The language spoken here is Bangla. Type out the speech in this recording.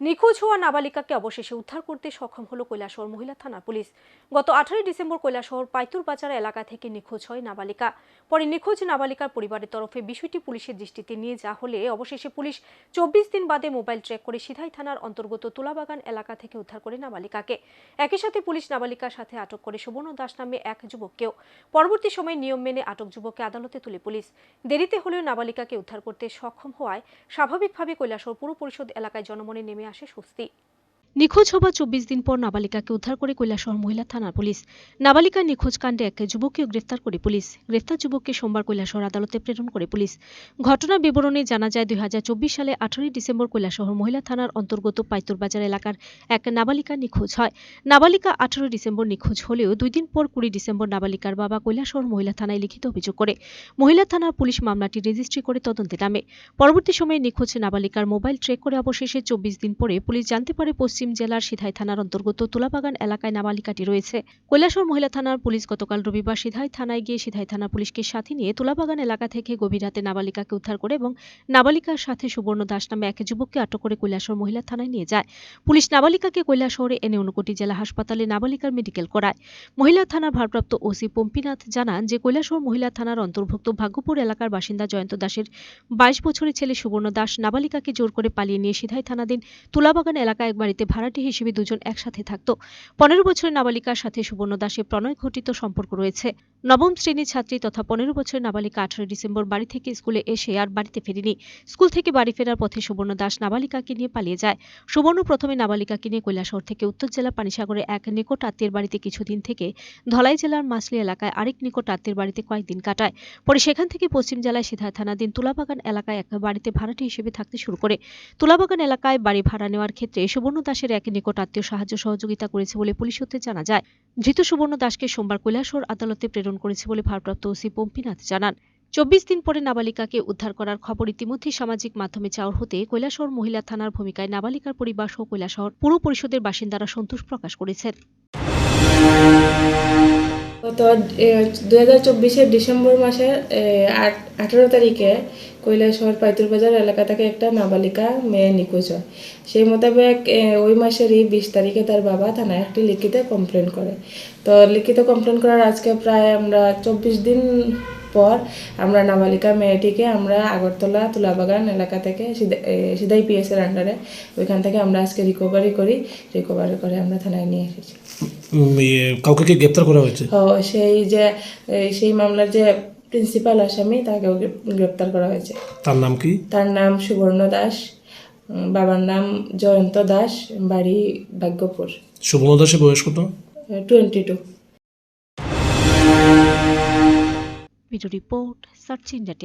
নিখোঁজ হওয়া নাবালিকাকে অবশেষে উদ্ধার করতে সক্ষম হলো কৈলাসহর মহিলা থানা পুলিশ। গত আঠারোই ডিসেম্বর কৈলাসহর পাইতুর বাজার এলাকা থেকে নিখোঁজ হয় নাবালিকা। পরে নিখোঁজ নাবালিকার পরিবারের তরফে বিষয়টি পুলিশের দৃষ্টিতে নিয়ে যা হলে অবশেষে পুলিশ চব্বিশ দিন বাদে মোবাইল ট্র্যাক করে সিধাই থানার অন্তর্গত তুলাবাগান এলাকা থেকে উদ্ধার করে নাবালিকাকে। একই সাথে পুলিশ নাবালিকার সাথে আটক করে সুবর্ণ দাস নামে এক যুবককেও। পরবর্তী সময়ে নিয়ম মেনে আটক যুবককে আদালতে তুলে পুলিশ। দেরিতে হলেও নাবালিকাকে উদ্ধার করতে সক্ষম হওয়ায় স্বাভাবিকভাবে কৈলাসহর পুর পরিষদ এলাকায় জনমনে নেমে আসে স্বস্তি। নিখোঁজ হবার চব্বিশ দিন পর নাবালিকাকে উদ্ধার করে কৈলাসহর মহিলা থানার পুলিশ। নাবালিকার নিখোঁজ কাণ্ডে এক যুবককেও গ্রেফতার করে পুলিশ। গ্রেফতার যুবককে সোমবার কৈলাসহর আদালতে প্রেরণ করে পুলিশ। ঘটনার বিবরণে জানা যায়, দুই সালে আঠারোই ডিসেম্বর কৈলাসহর মহিলা থানার অন্তর্গত পাইতুর বাজার এলাকার এক নাবালিকা নিখোঁজ হয়। নাবালিকা আঠারোই ডিসেম্বর নিখোঁজ হলেও দুই দিন পর কুড়ি ডিসেম্বর নাবালিকার বাবা কৈলাসহর মহিলা থানায় লিখিত অভিযোগ করে। মহিলা থানার পুলিশ মামলাটি রেজিস্ট্রি করে তদন্তে নামে। পরবর্তী সময়ে নিখোঁজ নাবালিকার মোবাইল ট্রেক করে অবশেষে চব্বিশ দিন পরে পুলিশ জানতে পারে পশ্চিম জেলার সিধাই থানার অন্তর্গত তুলাবাগান এলাকায় নাবালিকাটি রয়েছে। কৈলাসহর মহিলা থানার পুলিশ গতকাল রবিবার সিধাই থানায় গিয়ে সিধাই থানা পুলিশকে সাথে নিয়ে তুলাবাগান এলাকা থেকে গভীর রাতে নাবালিকাকে উদ্ধার করে এবং নাবালিকার সাথে সুবর্ণ দাস নামে এক যুবককে আটক করে কৈলাসহর মহিলা থানায় নিয়ে যায়। পুলিশ নাবালিকাকে কৈলাসহরে এনে ঊনকোটি জেলা হাসপাতালে নাবালিকার মেডিকেল করায়। মহিলা থানার ভারপ্রাপ্ত ওসি পম্পিনাথ জানান যে কৈলাসহর মহিলা থানার অন্তর্ভুক্ত ভাগ্যপুর এলাকার বাসিন্দা জয়ন্ত দাসের বাইশ বছরের ছেলে সুবর্ণ দাস নাবালিকাকে জোর করে পালিয়ে নিয়ে সিধাই থানাধীন তুলাবাগান এলাকায় এক বাড়িতে ভাড়াটি হিসেবে দুজন একসাথে থাকত। পনেরো বছরের নাবালিকার সাথে সুবর্ণ দাসের প্রণয় ঘটিত সম্পর্ক রয়েছে। নবম শ্রেণির ছাত্রী তথা পনেরো বছরের নাবালিকা আঠারোই ডিসেম্বর বাড়ি থেকে স্কুলে এসে আর বাড়িতে ফেরেনি। স্কুল থেকে বাড়ি ফেরার পথে সুবর্ণ দাস নাবালিকাকে নিয়ে পালিয়ে যায়। সুবর্ণ প্রথমে নাবালিকাকে নিয়ে কৈলাসহর থেকে উত্তর জেলা পানিসাগরে এক নিকট আত্মীয়ের বাড়িতে কিছুদিন থেকে ধলাই জেলার মাসলি এলাকায় আরেক নিকট আত্মীয়ের বাড়িতে কয়েকদিন কাটায়। পরে সেখান থেকে পশ্চিম জেলায় সিধাই থানাধীন তুলাবাগান এলাকায় এক বাড়িতে ভাড়াটি হিসেবে থাকতে শুরু করে। তুলাবাগান এলাকায় বাড়ি ভাড়া নেওয়ার ক্ষেত্রে সুবর্ণ দাসের এক নিকট আত্মীয় সাহায্য সহযোগিতা করেছে বলে পুলিশ সূত্রে জানা যায়। ধৃত সুবর্ণ দাসকে সোমবার কৈলাসহর আদালতে প্রেরণ করেছে বলে ভারপ্রাপ্ত ওসি পম্পীনাথ জানান। চব্বিশ দিন পরে নাবালিকাকে উদ্ধার করার খবর ইতিমধ্যেই সামাজিক মাধ্যমে চাওয়ার হতে কৈলাসহর মহিলা থানার ভূমিকায় নাবালিকার পরিবার সহ কৈলাসহর পুর পরিষদের বাসিন্দারা সন্তোষ প্রকাশ করেছেন। গত দুই হাজার চব্বিশের ডিসেম্বর মাসের আঠারো তারিখে কৈলাসহর পাইতুর বাজার এলাকা থেকে একটা নাবালিকা মেয়ে নিখোঁজ হয়। সেই মোতাবেক ওই মাসেরই বিশ তারিখে তার বাবা থানায় একটি লিখিত কমপ্লেন করে। তো, লিখিত কমপ্লেন করার আজকে প্রায় আমরা চব্বিশ দিন পর আমরা নাবালিকা মেয়েটিকে আমরা আগরতলা তুলাবাগান এলাকা থেকে সিধাই পিএস এর আন্ডারে ওইখান থেকে আমরা আজকে রিকভারি করি। রিকভারি করে আমরা থানায় নিয়ে এসেছি। কাউকে কি গ্রেপ্তার করা হয়েছে? ও সেই যে সেই মামলার যে প্রিন্সিপাল আসামি তাকেও গ্রেপ্তার করা হয়েছে। তার নাম কি? তার নাম সুবর্ণ দাস বাবার নাম জয়ন্ত দাস বাড়ি ভাগ্যপুর। সুবর্ণ দাসের বয়স কত? Twenty two video report search India